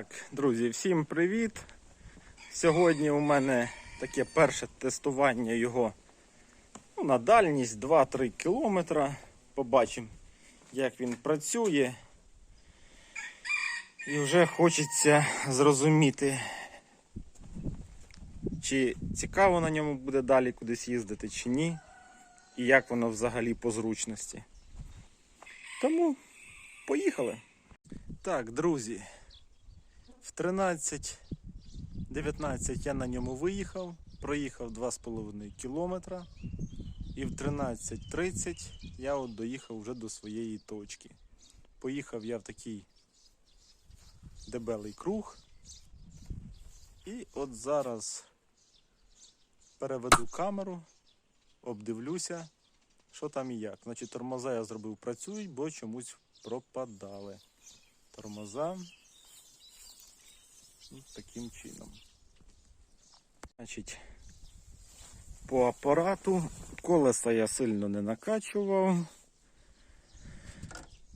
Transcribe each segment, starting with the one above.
Так, друзі, всім привіт! Сьогодні у мене таке перше тестування його ну, на дальність 2-3 кілометра. Побачимо, як він працює. І вже хочеться зрозуміти, чи цікаво на ньому буде далі кудись їздити, чи ні, і як воно взагалі по зручності. Тому поїхали. Так, друзі, в 13.19 я на ньому виїхав, проїхав 2,5 кілометра. І в 13.30 я от доїхав вже до своєї точки. Поїхав я в такий дебелий круг. І от зараз переведу камеру, обдивлюся, що там і як. Значить, тормоза я зробив працюють, бо чомусь пропадали. Тормоза. Таким чином. Значить, по апарату колеса я сильно не накачував.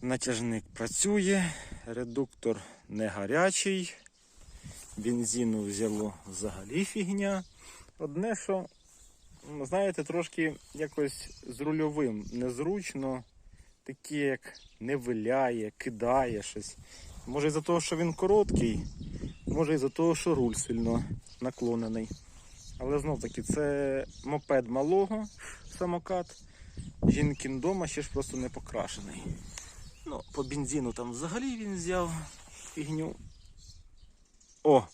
Натяжник працює, редуктор не гарячий, бензину взяло взагалі фігня. Одне, що, знаєте, трошки якось з рульовим незручно, таке як не виляє, кидає щось. Може із-за того, що він короткий, може із-за того, що руль сильно наклонений. Але знов таки це мопед малого самокат. Жінкін дома ще ж просто не покрашений. Ну, по бензину там взагалі він взяв фігню. О!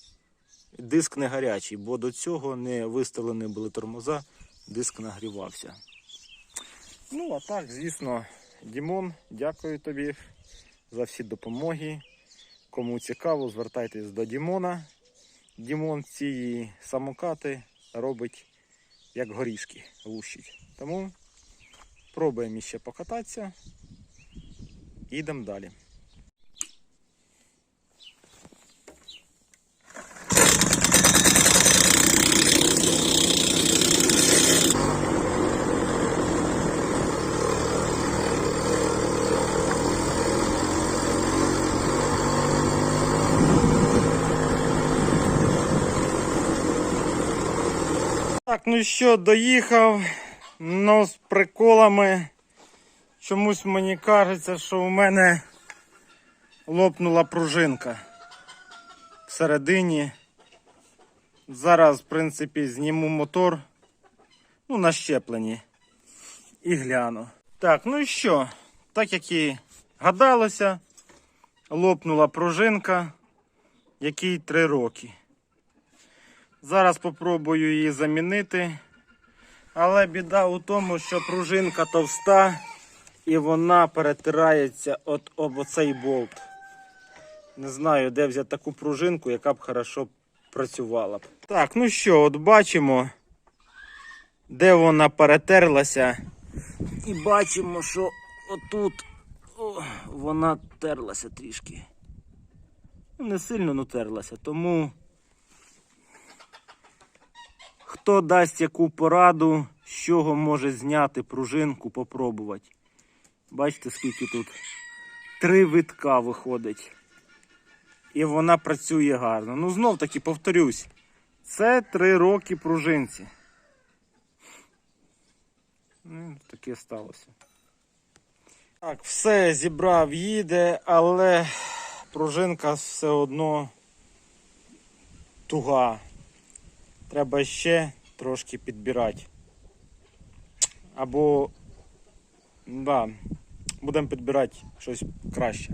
Диск не гарячий, бо до цього не виставлені були тормоза, диск нагрівався. Ну, а так, звісно, Дімон, дякую тобі за всі допомоги. Кому цікаво, звертайтесь до Дімона. Дімон ці самокати робить як горішки лущить. Тому пробуємо ще покататися. Їдемо далі. Так, ну що, доїхав. Ну, з приколами. Чомусь мені кажеться, що у мене лопнула пружинка всередині. Зараз, в принципі, зніму мотор. Ну, на щепленні. І гляну. Так, ну і що? Так як і гадалося, лопнула пружинка, якій 3 роки. Зараз попробую її замінити. Але біда у тому, що пружинка товста і вона перетирається от об оцей болт. Не знаю, де взяти таку пружинку, яка б хорошо працювала б. Так, ну що, от бачимо, де вона перетерлася. І бачимо, що отут о, вона терлася трішки. Ну, Не сильно ну терлася, тому хто дасть яку пораду, з чого може зняти пружинку, попробувати. Бачите, скільки тут три витка виходить. І вона працює гарно. Ну, знов таки повторюсь, це три роки пружинці. Ну, таке сталося. Так, все зібрав, їде, але пружинка все одно туга. Треба ще трошки підбирати. Або, да, будемо підбирати щось краще.